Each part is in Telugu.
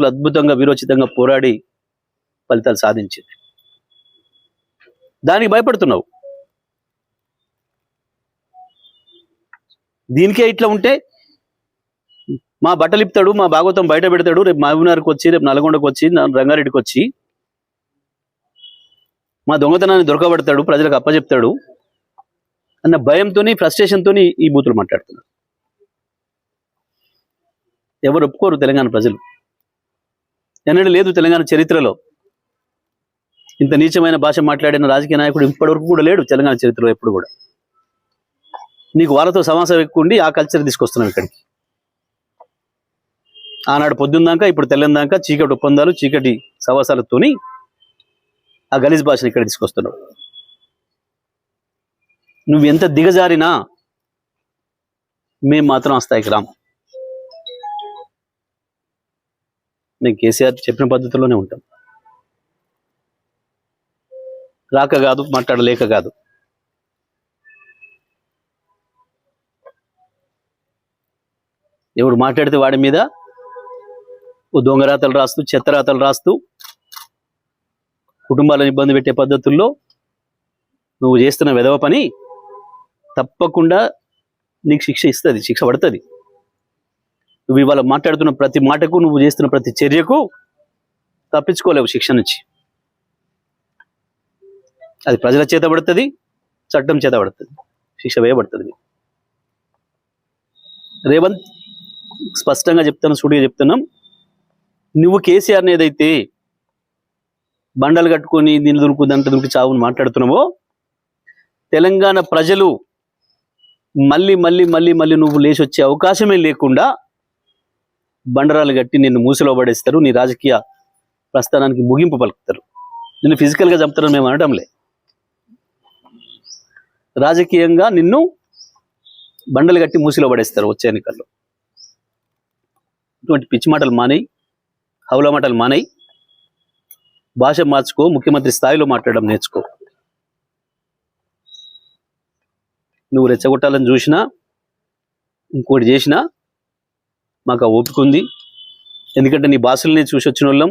నాయకులు అద్భుతంగా వీరోచితంగా పోరాడి ఫలితాలు సాధించింది. దానికి భయపడుతున్నావు. దీనికే ఇట్లా ఉంటే మా బట్టలు మా భాగవతం బయట పెడతాడు రేపు మహబూబ్నగర్కి వచ్చి రేపు నల్గొండకు వచ్చి రంగారెడ్డికి వచ్చి మా దొంగతనాన్ని దొరకబడతాడు ప్రజలకు అప్పచెప్తాడు అన్న భయంతోని ఫ్రస్ట్రేషన్తో ఈ బూతులు మాట్లాడుతున్నారు. ఎవరు ఒప్పుకోరు తెలంగాణ ప్రజలు. ఎన్నడూ లేదు తెలంగాణ చరిత్రలో. ఇంత నీచమైన భాష మాట్లాడిన రాజకీయ నాయకుడు ఇప్పటివరకు కూడా లేడు తెలంగాణ చరిత్రలో ఎప్పుడు కూడా. నీకు వాళ్ళతో సమాసం ఎక్కువ ఉండి ఆ కల్చర్ తీసుకొస్తున్నావు ఇక్కడికి. ఆనాడు పొద్దుందాక ఇప్పుడు తెల్లందాక చీకటి ఒప్పందాలు చీకటి సవాసాలతోని ఆ గలీజ్ భాషను ఇక్కడ తీసుకొస్తున్నావు. నువ్వు ఎంత దిగజారినా మేము మాత్రం ఆ స్థాయికి రాము. మేము కేసీఆర్ చెప్పిన పద్ధతిలోనే ఉంటాం. రాక కాదు మాట్లాడలేక కాదు. ఎవడు మాట్లాడితే వాడి మీద ఓ దొంగరాతలు రాస్తూ చెత్తరాతలు రాస్తూ కుటుంబాలను ఇబ్బంది పెట్టే పద్ధతుల్లో నువ్వు చేస్తున్న విధవ పని తప్పకుండా నీకు శిక్ష ఇస్తుంది శిక్ష పడుతుంది. నువ్వు ఇవాళ మాట్లాడుతున్న ప్రతి మాటకు నువ్వు చేస్తున్న ప్రతి చర్యకు తప్పించుకోలేవు శిక్ష నుంచి. అది ప్రజల చేత పడుతుంది చట్టం చేత పడుతుంది శిక్ష వేయబడుతుంది. రేవంత్ స్పష్టంగా చెప్తాను సూటిగా చెప్తున్నాం. నువ్వు కేసీఆర్ని ఏదైతే బండలు కట్టుకొని దీన్ని దురుకు దంట దురుకు చావుని మాట్లాడుతున్నావో తెలంగాణ ప్రజలు మళ్ళీ మళ్ళీ మళ్ళీ మళ్ళీ నువ్వు లేచి వచ్చే అవకాశమే లేకుండా బండరాలు కట్టి నిన్ను మూసిలో పడేస్తారు నీ రాజకీయ ప్రస్థానానికి ముగింపు పలుకుతారు. నిన్ను ఫిజికల్గా చంపుతారని మేము అనడంలే రాజకీయంగా నిన్ను బండలు కట్టి మూసిలో పడేస్తారు వచ్చే ఎన్నికల్లో. ఇటువంటి పిచ్చి మాటలు మానేయి హౌల మాటలు మానేయి. భాష మార్చుకో ముఖ్యమంత్రి స్థాయిలో మాట్లాడడం నేర్చుకో. నువ్వు రెచ్చగొట్టాలని చూసినా ఇంకోటి చేసినా మాకు ఆ ఓపిక ఉంది. ఎందుకంటే నీ భాషలనే చూసి వచ్చిన వాళ్ళం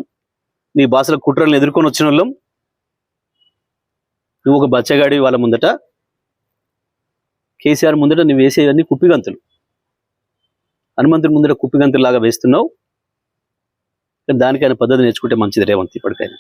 నీ భాషల కుట్రలను ఎదుర్కొని వచ్చిన వాళ్ళం నువ్వు ఒక బచ్చగాడి వాళ్ళ ముందట కేసీఆర్ ముందట నువ్వు వేసేవన్నీ కుప్పిగంతులు. హనుమంతుడి ముందర కుప్పిగంతులు లాగా వేస్తున్నావు. కానీ దానికైనా పద్ధతి నేర్చుకుంటే మంచిది రేవంత్ ఇప్పటికైనా.